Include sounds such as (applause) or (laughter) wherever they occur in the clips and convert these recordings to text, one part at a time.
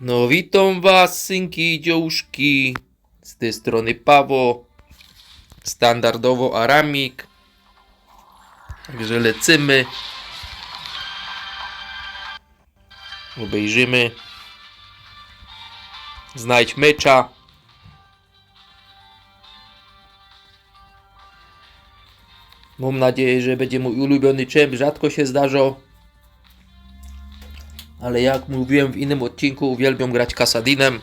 No witam was, synki i dziołszki. Z tej strony Pawo. Standardowo Aramik. Także lecimy. Obejrzymy. Znajdź mecza. Mam nadzieję, że będzie mój ulubiony czemp. Rzadko się zdarza. Ale jak mówiłem w innym odcinku, uwielbiam grać Kasadinem.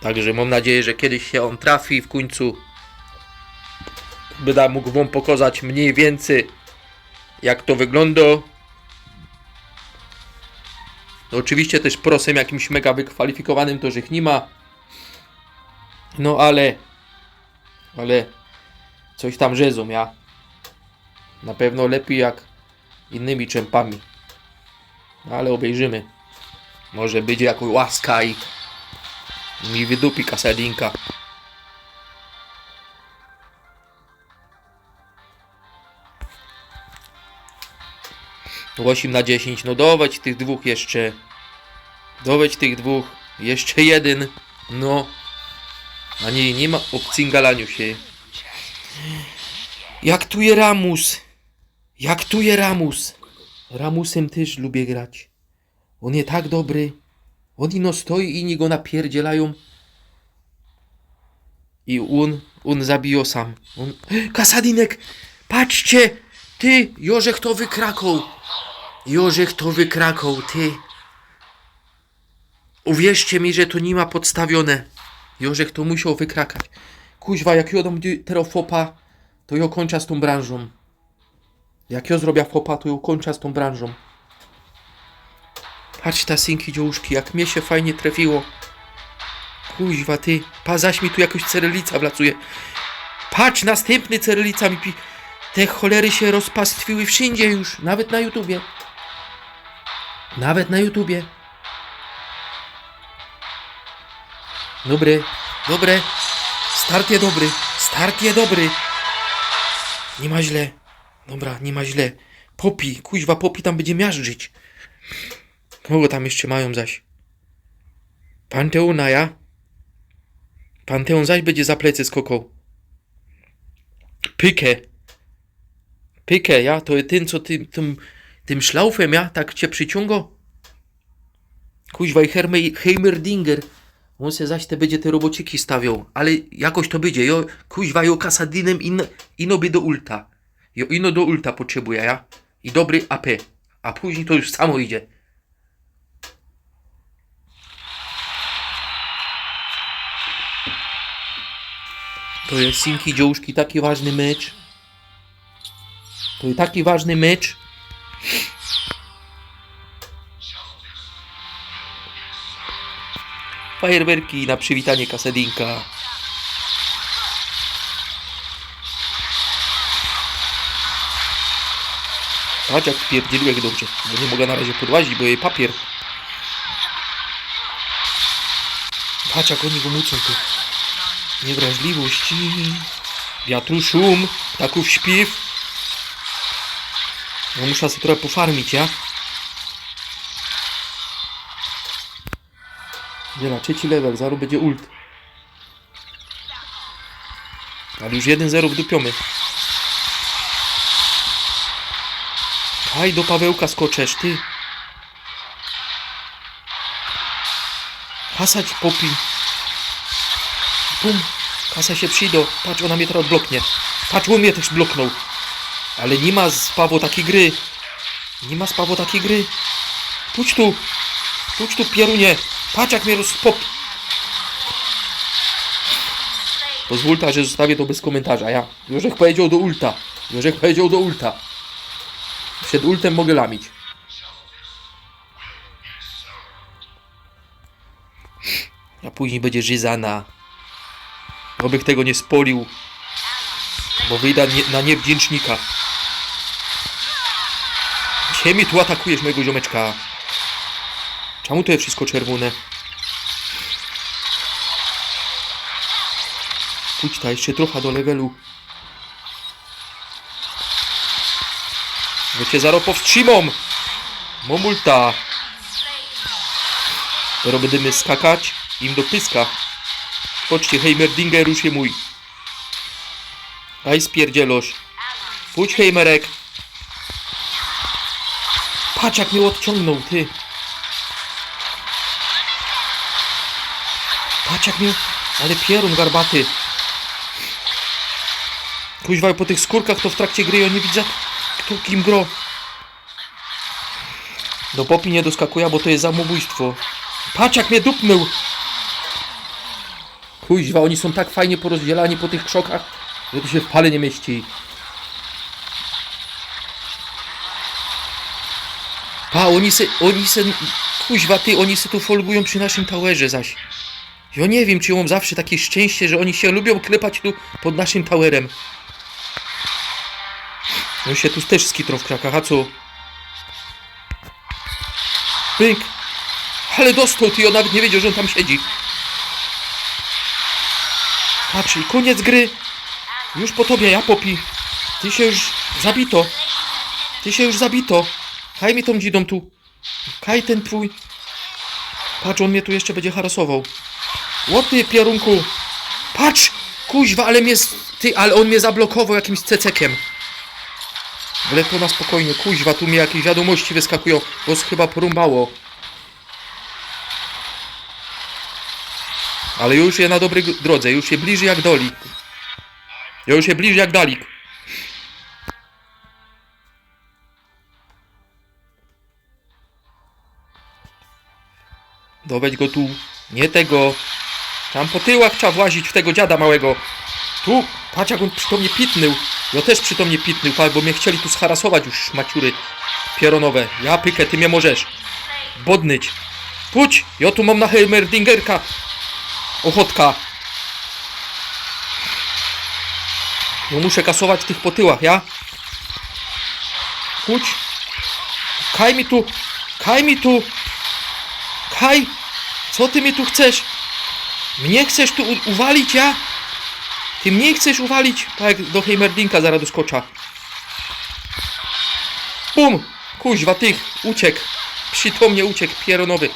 Także mam nadzieję, że kiedyś się on trafi w końcu. Będę mógł wam pokazać mniej więcej jak to wygląda. No oczywiście też prosem jakimś mega wykwalifikowanym to, ich nie ma. No ale... Ale... Coś tam rzezą, ja. Na pewno lepiej jak innymi czempami. No, ale obejrzymy. Może będzie jakaś łaska i mi wydupi kasadinka. 8 na 10. No dować tych dwóch jeszcze. Dować tych dwóch. Jeszcze jeden. No. A nie, nie ma opcji galaniu się. Jak tu je Ramus? Jak tu je Ramus? Ramusem też lubię grać. On jest tak dobry. On ino stoi i inni go napierdzielają. I on, on zabijo sam. On... (gasps) Kasadinek! Patrzcie! Ty, Jorzech to wykrakał. Jorzech to wykrakał, ty. Uwierzcie mi, że to nie ma podstawione. Jorzech to musiał wykrakać. Kuźwa, jak jodą teraz fopa, to ją kończę z tą branżą. Jak ja zrobię fopa, to ją kończę z tą branżą. Patrz ta synki dziołuszki, jak mnie się fajnie trafiło. Kuźwa ty, pa zaś mi tu jakoś cerylica wlacuje. Patrz, następny cerylica mi pi... Te cholery się rozpastwiły wszędzie już, nawet na YouTubie. Nawet na YouTubie. Dobry, dobre. Start je dobry, start je dobry. Nie ma źle. Dobra, nie ma źle. Popi, kuźwa, Popi tam będzie miażdżyć. Kogo tam jeszcze mają zaś? Panteona, ja? Panteon zaś będzie za plecy skokał. Pykę. Pykę, ja? To jest ten, co tym, tym, tym szlaufem, ja? Tak cię przyciąga? Kuźwa i Heimerdinger. On se zaś te będzie te robociki stawiał. Ale jakoś to będzie. Jo, kuźwa, jo kasadinem ino, ino by do ulta. Jo, ino do ulta potrzebuje, ja? I dobry AP. A później to już samo idzie. To jest synki dziołszki, taki ważny mecz. To jest taki ważny mecz. Fajerwerki na przywitanie Kasedinka. Patrz jak pierdzieliłek dobrze, bo nie mogę na razie podłazić, bo jej papier. Patrz jak oni go mucą tu. Niewrażliwości. Wiatru szum, ptaków śpiew. No muszę sobie trochę pofarmić, ja? Gdzie na trzeci level, zaraz będzie ult. Ale już 1-0 wdupiony. Aj, do Pawełka skoczesz, ty. Hasać popi. Pum. Kasa się przyjdą. Patrz, ona mnie teraz bloknie. Patrz, on mnie też bloknął. Ale nie ma z Pawo takiej gry. Nie ma z Pawo takiej gry. Pójdź tu. Pójdź tu, pierunie. Patrz, jak mnie rozpop... Pozwól ta, że zostawię to bez komentarza, ja. Jorzek powiedział do ulta. Jorzek powiedział do ulta. Przed ultem mogę lamić. A później będzie żyzana. Obych tego nie spolił. Bo wyjdę na niewdzięcznika. Mi tu atakujesz mojego ziomeczka? Czemu to jest wszystko czerwone? Pójdź ta, jeszcze trochę do levelu. Bo cię! Momulta! Teraz będziemy skakać im do pyska. Chodźcie, Heimerdinger już mój. Aj spierdzielosz. Pójdź Heimerek. Patrz jak mnie odciągnął, ty. Patrz jak mnie... Ale pierun garbaty. Kuźwa, po tych skórkach to w trakcie gry ja nie widzę, kto kim gro. Do popi nie doskakuje, bo to jest samobójstwo. Patrz jak mnie dupnął. Kuźwa, oni są tak fajnie porozdzielani po tych krzokach, że tu się w pale nie mieści. Pa, oni se, oni se, kuźwa ty, oni se tu folgują przy naszym towerze zaś. Ja nie wiem, czy ja mam zawsze takie szczęście, że oni się lubią klepać tu pod naszym towerem. No się tu też skitrą w krakach, co? Pyk! Ale dostał ty, on nawet nie wiedział, że on tam siedzi. Patrz, i koniec gry. Już po tobie, ja popi. Ty się już zabito. Ty się już zabito. Kaj mi tą dzidą tu. Kaj ten twój. Patrz, on mnie tu jeszcze będzie harasował. Łoty, pierunku. Patrz! Kuźwa, ale mnie... Ty, ale on mnie zablokował jakimś cecekiem. Ale to na spokojnie, kuźwa, tu mi jakieś wiadomości wyskakują, bo chyba porąbało. Ale już je na dobrej drodze, już się bliży jak dolik. Już się bliży jak dalik. Doweź go tu, nie tego. Tam po tyłach trzeba włazić w tego dziada małego. Tu, patrz jak on przytomnie pitnął. Ja też przytomnie patrz, bo mnie chcieli tu scharasować już maciury pieronowe. Ja pykę, ty mnie możesz. Bodnyć. Puć, ja tu mam na Heimerdingerka. Ochotka. No muszę kasować tych po tyłach, ja? Puć. Kaj mi tu. Kaj mi tu. Kaj. Co ty mi tu chcesz? Mnie chcesz tu uwalić, ja? Ty mnie chcesz uwalić? Tak jak do Heimerdinka zaraz doskocza. Bum! Kuźwa, tych, uciekł. Przytomnie uciekł, pieronowy.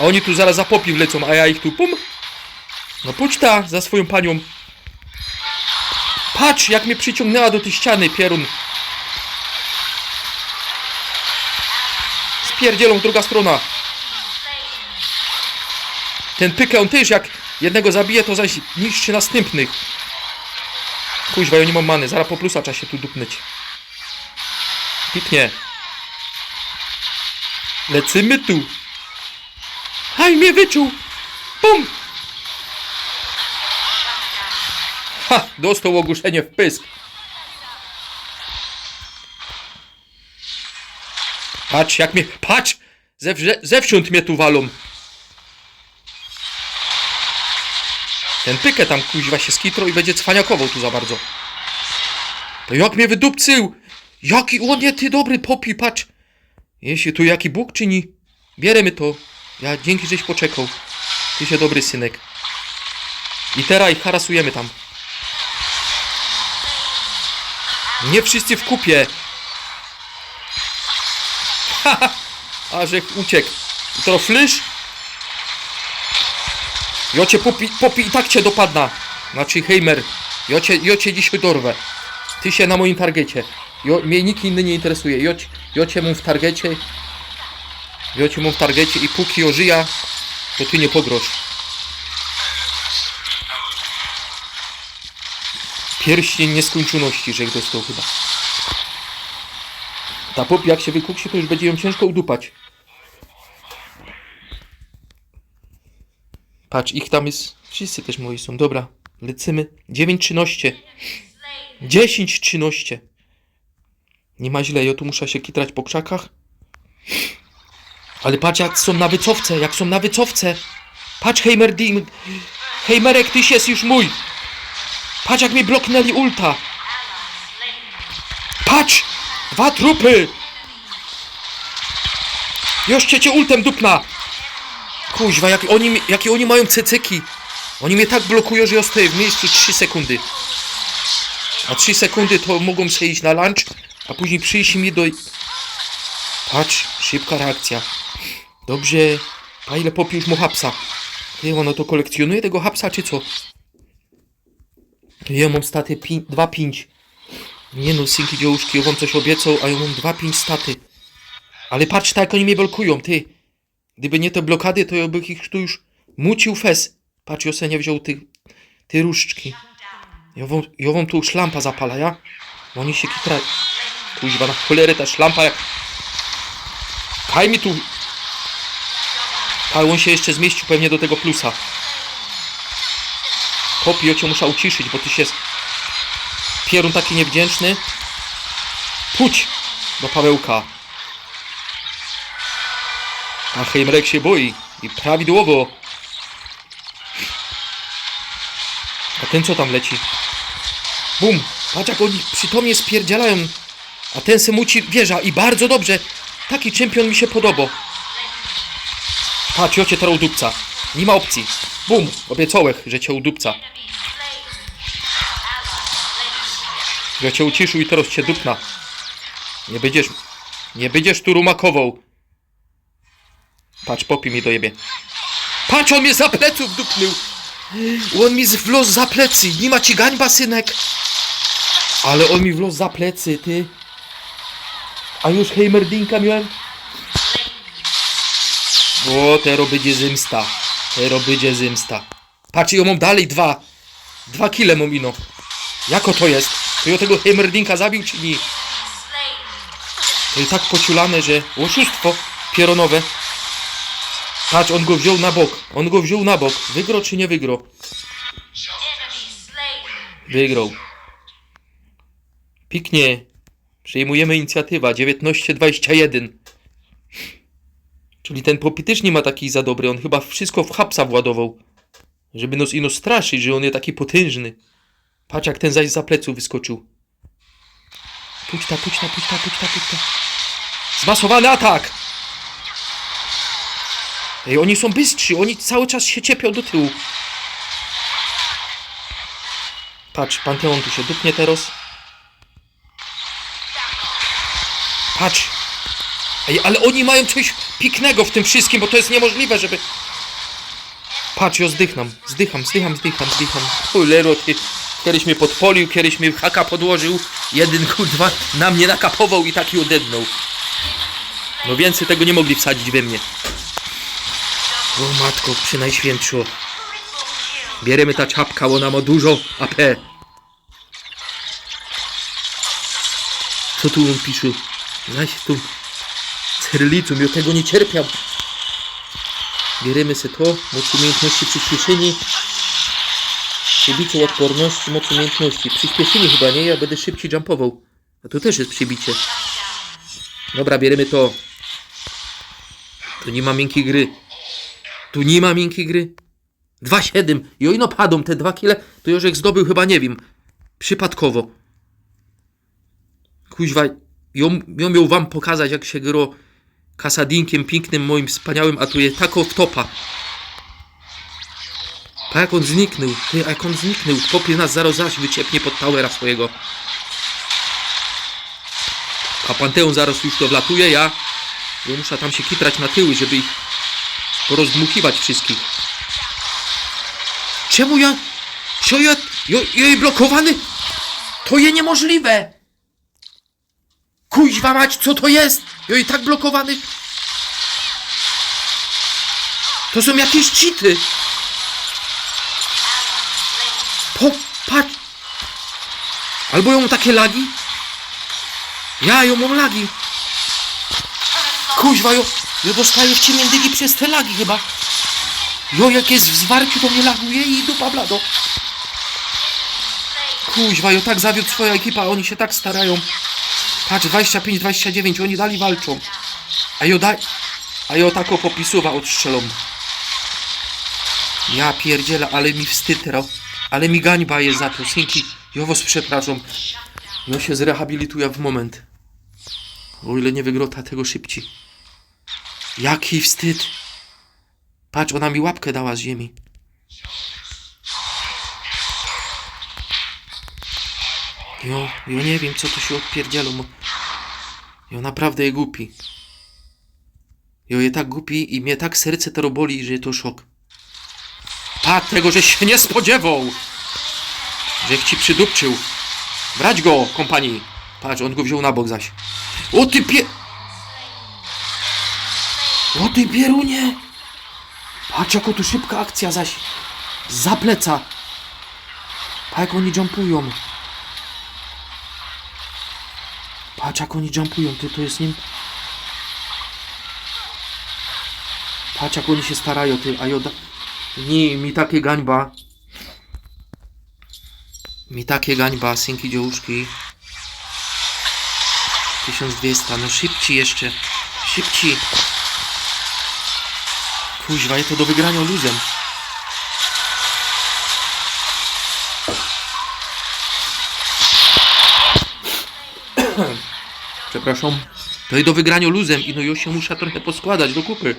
A oni tu zaraz za popi wlecą, a ja ich tu pum. No pójdź ta za swoją panią. Patrz, jak mnie przyciągnęła do tej ściany, pierun. Spierdzielą druga strona. Ten pykę on też jak jednego zabije, to zaś niszczy następnych. Kuźwa, ja nie mam many, zaraz po plusa trzeba się tu dupnąć. Piknie. Lecymy tu. Haj, mnie wyczuł. Bum. Ha, dostał ogłuszenie w pysk. Patrz, jak mnie, patrz! Zewrze, zewsząd mnie tu walą. Ten pykę tam kuźwa się skitro i będzie cwaniakował tu za bardzo. To jak mnie wydupcył! Jaki, o nie, ty dobry popi, patrz! Jeśli tu jaki Bóg czyni, bierzemy to. Ja dzięki, żeś poczekał. Ty się dobry synek. I teraz ich harasujemy tam. Nie wszyscy w kupie. (laughs) A że uciekł. I to flysz? Ja cię popi, popi i tak cię dopadna. Znaczy Heimer, ja cię dzisiaj dorwę. Ty się na moim targecie. Jo, mnie nikt inny nie interesuje. Ja cię mam w targecie. Ja cię mam w targecie i póki ożyja, to ty nie pogrosz. Pierścień nieskończoności, że dostał chyba. Ta pop jak się wykuksie, to już będzie ją ciężko udupać. Patrz, ich tam jest. Wszyscy też moi są. Dobra, lecimy. 9.13. 10.13. Nie ma źle, ja tu muszę się kitrać po krzakach. Ale patrz, jak są na wycofce, jak są na wycofce. Patrz, Heimerding. Heimerek, tyś jest już mój. Patrz, jak mi bloknęli ulta. Patrz! Dwa trupy! Jeszcze cię ultem dupna! Kuźwa, jak oni, jakie oni mają cecyki. Oni mnie tak blokują, że ja stoję w miejscu 3 sekundy. A 3 sekundy to mogą iść na lunch, a później przyjść mi do... Patrz, szybka reakcja. Dobrze. A ile popił mu hapsa? Ty, ono to kolekcjonuje tego hapsa, czy co? Ja mam staty 2-5. Nie no, synki dziołuszki, ja wam coś obiecał, a ja mam 2-5 staty. Ale patrz, tak oni mnie blokują, ty. Gdyby nie te blokady, to ja bych ich tu już mucił fez. Patrz, Josenia wziął ty, ty różdżki. Ja wam tu szlampa zapala, ja? Oni się kitra... Kuźwa, na cholerę ta szlampa jak... Kaj mi tu... Ale on się jeszcze zmieścił pewnie do tego plusa. Kopi, ja cię muszę uciszyć, bo ty się... Pierun taki niewdzięczny. Puć do Pawełka. A Heimrek się boi. I prawidłowo. A ten co tam leci? Bum! Patrz jak oni przytomnie spierdzielają. A ten se muci wieża i bardzo dobrze. Taki czempion mi się podoba. Patrz, jocie teraz udupca. Nie ma opcji. Bum! Obiecałeś, że cię udupca. Ja cię uciszył i teraz cię dupna. Nie będziesz... Nie będziesz tu rumakował. Patrz, popi mi dojebie. Patrz, on mnie za pleców dupnął. On mi z- wlósł za plecy. Nie ma ci gańba, synek. Ale on mi wlósł za plecy, ty. A już Heimerdinka miałem? O, teraz będzie zemsta. Teraz będzie zemsta. Patrz, ja mam dalej dwa. Dwa kile mam ino. Jako to jest? To ja tego Heimerdinka zabił, czy nie? To i tak pociulane, że oszustwo pieronowe. Patrz, on go wziął na bok. On go wziął na bok. Wygrał czy nie wygrał? Wygrał. Piknie. Przejmujemy inicjatywa 19-21. Czyli ten popy też nie ma taki za dobry. On chyba wszystko w hapsa władował. Żeby nos ino straszyć, że on jest taki potężny. Patrz jak ten zaś za pleców wyskoczył. Pućta, pućta, pućta, pućta, pućta. Zmasowany atak! Ej, oni są bystrzy, oni cały czas się ciepią do tyłu. Patrz, Panteon tu się dupnie teraz. Patrz. Ej, ale oni mają coś piknego w tym wszystkim, bo to jest niemożliwe, żeby... Patrz, ja zdycham, zdycham, zdycham, zdycham, zdycham. Cholero, ty. Kiedyś mnie podpolił, kiedyś mnie haka podłożył. Jeden, kurwa, na mnie nakapował i taki odednął. No więcej tego nie mogli wsadzić we mnie. O matko, przy najświętszu. Bierzemy ta czapka, ona ma dużo AP. Co tu on pisze? Zaś tu cyrylicą, ja tego nie cierpiał. Bierzemy se to, moc umiejętności przyspieszeni. Przebicie odporności, moc umiejętności. Przyspieszenie chyba, nie? Ja będę szybciej jumpował. A to też jest przebicie. Dobra, bierzemy to. Tu nie ma miękkiej gry. Tu nie ma miękkiej gry. 2,7. I o padą te dwa kile, to Jorzek zdobył chyba, nie wiem, przypadkowo. Kuźwa, ją, ją miał wam pokazać, jak się gro kasadinkiem pięknym, moim wspaniałym, a tu jest tako w topa. A jak on zniknął, ty, a jak on zniknął, popie nas zaraz zaś wyciepnie pod towera swojego. A Panteon zaraz już to wlatuje, ja, ja muszę tam się kitrać na tyły, żeby ich porozdmuchiwać wszystkich. Czemu ja... Co ja... Ja, ja blokowany? To je niemożliwe! Kuźwa mać, co to jest? Ja i tak blokowany. To są jakieś cheaty. Popatrz. Albo ją takie lagi. Ja ją mam lagi. Kuźwa, jo, jo dostaję w ciemiędygi przez te lagi chyba. Jo, jak jest w zwarciu, to mnie laguje i dupa blado. Kuźwa, jo tak zawiódł swoja ekipa, oni się tak starają. Patrz, 25-29, oni dali walczą. A jo daj... A jo tako popisuwa odstrzelą. Ja pierdzielę, ale mi wstyd teraz. Ale mi gańba jest za to, synki. Jo was przepraszam. Się zrehabilituję w moment. O ile nie wygrota tego szybciej. Jaki wstyd. Patrz, ona mi łapkę dała z ziemi. Jo, jo nie wiem, co tu się odpierdzielo. Mo... Jo naprawdę je głupi. Jo je tak głupi i mnie tak serce to boli, że to szok. Tak, tego, że się nie spodziewał. Że ci przydupczył. Brać go, kompanii. Patrz, on go wziął na bok zaś. O ty pie... O ty pierunie! Patrz, jako tu szybka akcja zaś. Za pleca. Jak oni jumpują. Patrz, jak oni jumpują. Ty, to jest nim... Patrz, jak oni się starają, ty, a joda... Nie, mi takie gańba. Mi takie gańba, synki dziołuszki. 1200, no szybciej jeszcze. Szybciej. Kuźwa, to do wygrania luzem. (coughs) Przepraszam. To i do wygrania luzem i no już się muszę trochę poskładać do kupy.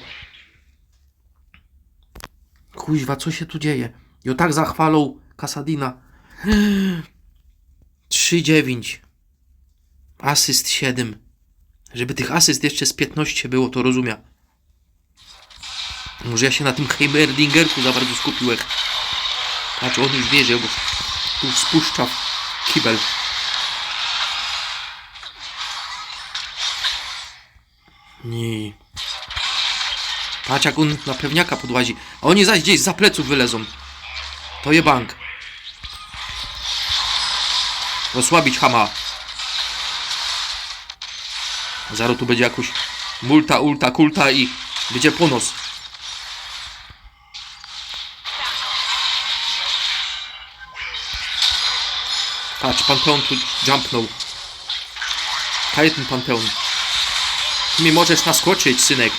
Kuźwa, co się tu dzieje? Jo tak zachwalą Kasadina. (gasps) 3-9. Asyst 7. Żeby tych asyst jeszcze z 15 było, to rozumiem. Może ja się na tym Heimerdingerku za bardzo skupiłem. Patrz, on już wie, że go tu spuszcza kibel. Nie. Patrz jak on na pewniaka podłazi. A oni zaś gdzieś za pleców wylezą. To je bank. Osłabić Hama. Zaro tu będzie jakoś multa, ulta, kulta i będzie ponos. Patrz, Panteon tu jumpnął. Kaj ten Panteon. Ty mi możesz naskoczyć, synek.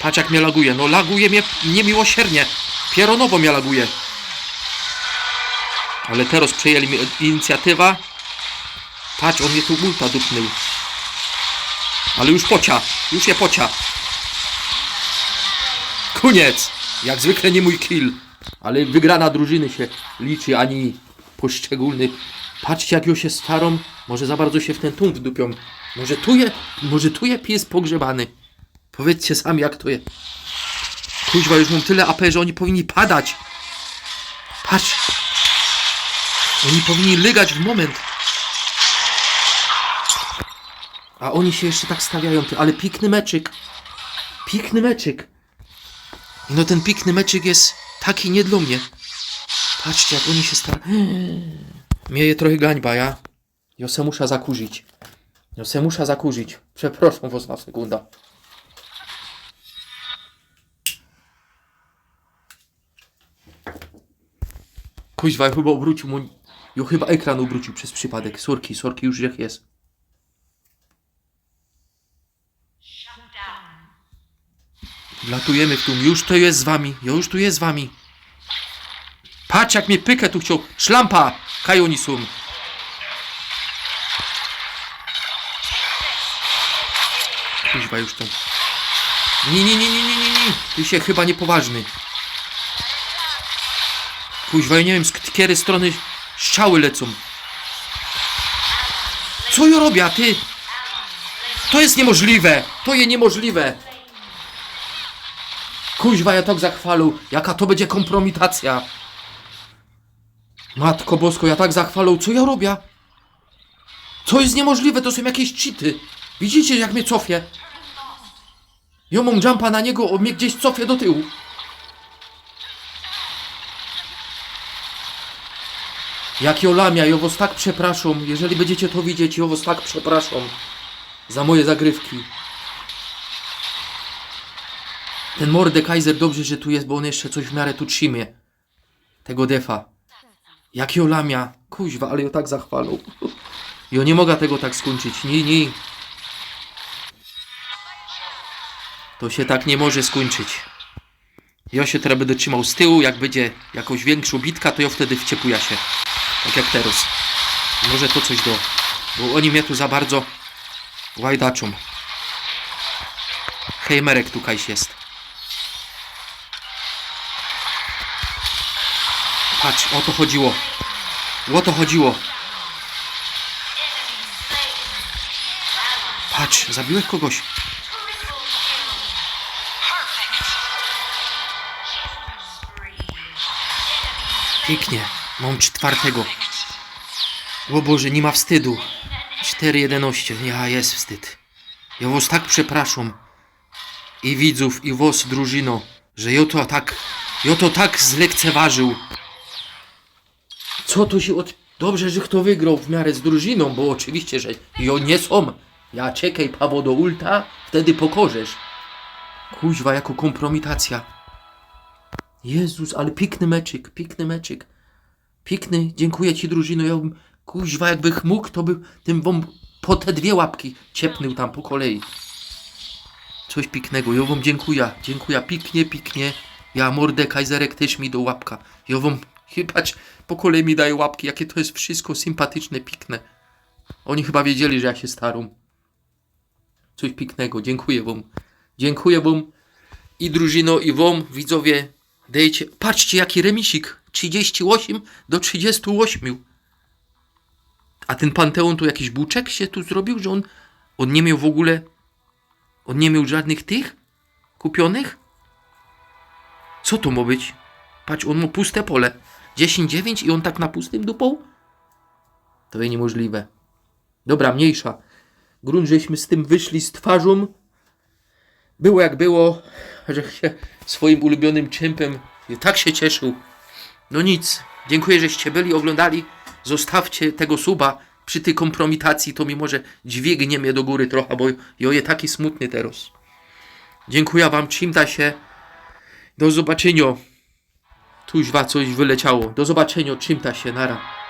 Patrz jak mnie laguje. No laguje mnie niemiłosiernie. Pieronowo mnie laguje. Ale teraz przejęli mi inicjatywa. Patrz, on mnie tu ulta dupnął. Ale już pocia. Już je pocia. Koniec. Jak zwykle nie mój kill. Ale wygrana drużyny się liczy, ani poszczególny. Patrzcie jak już się starą. Może za bardzo się w ten tłum wdupią. Może tu je, może tu je pies pogrzebany. Powiedzcie sami jak to jest. Kuźwa, już mam tyle AP, że oni powinni padać. Patrz. Oni powinni lygać w moment. A oni się jeszcze tak stawiają, ty, ale pikny meczyk. Pikny meczyk. No ten pikny meczyk jest taki nie dla mnie. Patrzcie, jak oni się starają. Mnie je trochę gańba, ja. Ja se muszę zakurzyć. Ja se muszę zakurzyć. Przepraszam was na sekunda. Kuźwa, ja chyba obrócił mu... Ja chyba ekran obrócił przez przypadek. Sorki, sorki już jak jest. Latujemy w tłum. Już to jest z wami. Już tu jest z wami. Patrz jak mnie pykę tu chciał. Szlampa! Kajonisum. Kuźwa już to. Nie, nie, nie, nie, nie, nie, nie. Ty się chyba niepoważny. Kuźwa, ja nie wiem z której strony strzały lecą. Co ja robię, a ty? To jest niemożliwe! To jest niemożliwe! Kuźwa, ja tak zachwalu. Jaka to będzie kompromitacja. Matko Bosko, ja tak zachwalu. Co ja robię? Co jest niemożliwe? To są jakieś cheaty. Widzicie, jak mnie cofie? Ja mam jumpa na niego, on mnie gdzieś cofie do tyłu. Jak Jolamia, ja was tak przepraszam. Jeżeli będziecie to widzieć, ja was tak przepraszam. Za moje zagrywki. Ten Mordekaiser dobrze, że tu jest, bo on jeszcze coś w miarę tu trzymie. Tego defa. Jak Jolamia. Kuźwa, ale ją tak zachwalą. (laughs) Ja nie mogę tego tak skończyć. Nie, nie. To się tak nie może skończyć. Ja się teraz będę trzymał z tyłu, jak będzie jakąś większą bitka, to ja wtedy wciepuję się. Tak jak teraz. Może to coś do... Bo oni mnie tu za bardzo łajdaczą. Hejmerek tu kajś jest. Patrz, o to chodziło. O to chodziło. Patrz, zabiłeś kogoś. Pięknie. Mam czwartego. O Boże, nie ma wstydu. 4-11. Ja, jest wstyd. Ja was tak przepraszam. I widzów, i was, drużyno, że ja to tak, ja to tak zlekceważył. Co to się od... Dobrze, że kto wygrał w miarę z drużyną, bo oczywiście, że jo nie są. Ja czekaj, Paweł, do ulta, wtedy pokorzesz. Kuźwa, jako kompromitacja. Jezus, ale piękny meczyk, piękny meczyk. Piękny, dziękuję ci drużyno. Ja bym, kuźwa, jakbych mógł, to by tym wam po te dwie łapki ciepnął tam po kolei. Coś pięknego, ja wam dziękuję, dziękuję, piknie, piknie. Ja mordę Kajzerek też mi do łapka. Ja wam, chyba po kolei mi daje łapki, jakie to jest wszystko sympatyczne, pikne. Oni chyba wiedzieli, że ja się staram. Coś pięknego, dziękuję wam. Dziękuję wam i drużyno, i wam, widzowie. Dejcie, patrzcie jaki remisik. 38 do 38. A ten Panteon tu jakiś buczek się tu zrobił, że on, on nie miał w ogóle, on nie miał żadnych tych kupionych? Co to ma być? Patrz, on ma puste pole. 10-9 i on tak na pustym dupą? To jest niemożliwe. Dobra, mniejsza. Grunt, żeśmy z tym wyszli z twarzą. Było jak było, że się swoim ulubionym czempem tak się cieszył. No nic. Dziękuję, żeście byli, oglądali. Zostawcie tego suba przy tej kompromitacji, to mi może dźwignie mnie do góry trochę, bo jo je taki smutny teraz. Dziękuję wam, trzymta się. Do zobaczenia. Tuźwa coś wyleciało. Do zobaczenia, trzymta się, nara.